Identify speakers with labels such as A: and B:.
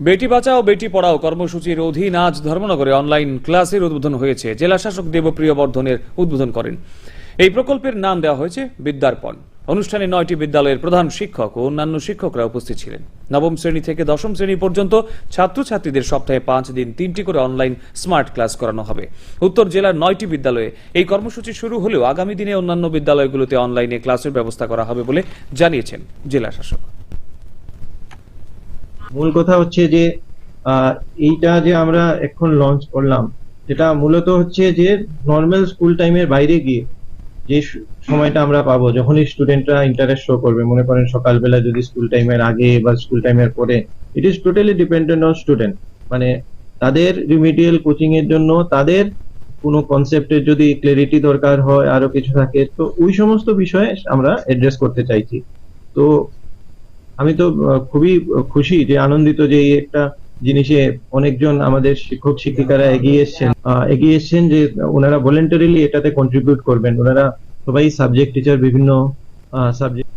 A: বেটি বাঁচাও, বেটি পড়াও কর্মসূচির অধীন আজ ধর্মনগরে অনলাইন ক্লাসের উদ্বোধন হয়েছে। জেলা শাসক দেবপ্রিয় বর্ধনের উদ্বোধন করেন। এই প্রকল্পের নাম দেওয়া হয়েছে বিদ্যার্পণ। অনুষ্ঠানে নয়টি বিদ্যালয়ের প্রধান শিক্ষক ও অন্যান্য শিক্ষকরা উপস্থিত ছিলেন। নবম শ্রেণি থেকে দশম শ্রেণি পর্যন্ত ছাত্রছাত্রীদের সপ্তাহে পাঁচ দিন তিনটি করে অনলাইন স্মার্ট ক্লাস করানো হবে। উত্তর জেলার নয়টি বিদ্যালয়ে এই কর্মসূচি শুরু হলেও আগামী দিনে অন্যান্য বিদ্যালয়গুলোতে অনলাইনে ক্লাসের ব্যবস্থা করা হবে বলে জানিয়েছেন জেলা শাসক
B: মূল কথা হচ্ছে যে এইটা যে আমরা এখন লঞ্চ করলাম যেটা মূলত হচ্ছে যে নর্মাল স্কুল টাইমের বাইরে গিয়ে যে সময়টা আমরা পাবো, যখনই স্টুডেন্টরা ইন্টারেস্ট শো করবে, মনে করেন সকালবেলা যদি স্কুল টাইমের আগে বা স্কুল টাইমের পরে it is totally dependent on student মানে তাদের রিমিডিয়াল কোচিং এর জন্য তাদের কোনো কনসেপ্টের যদি ক্লারিটি দরকার হয়, আরও কিছু থাকে, তো ওই সমস্ত বিষয়ে আমরা অ্যাড্রেস করতে চাইছি। তো আমি তো খুবই খুশি যে আনন্দিত যে এই একটা জিনিসে অনেকজন আমাদের শিক্ষক শিক্ষিকারা এগিয়ে এসছেন। এগিয়ে এসছেন যে ওনারা ভলেন্টারিলি এটাতে কন্ট্রিবিউট করবেন। ওনারা সবাই সাবজেক্ট টিচার বিভিন্ন সাবজেক্ট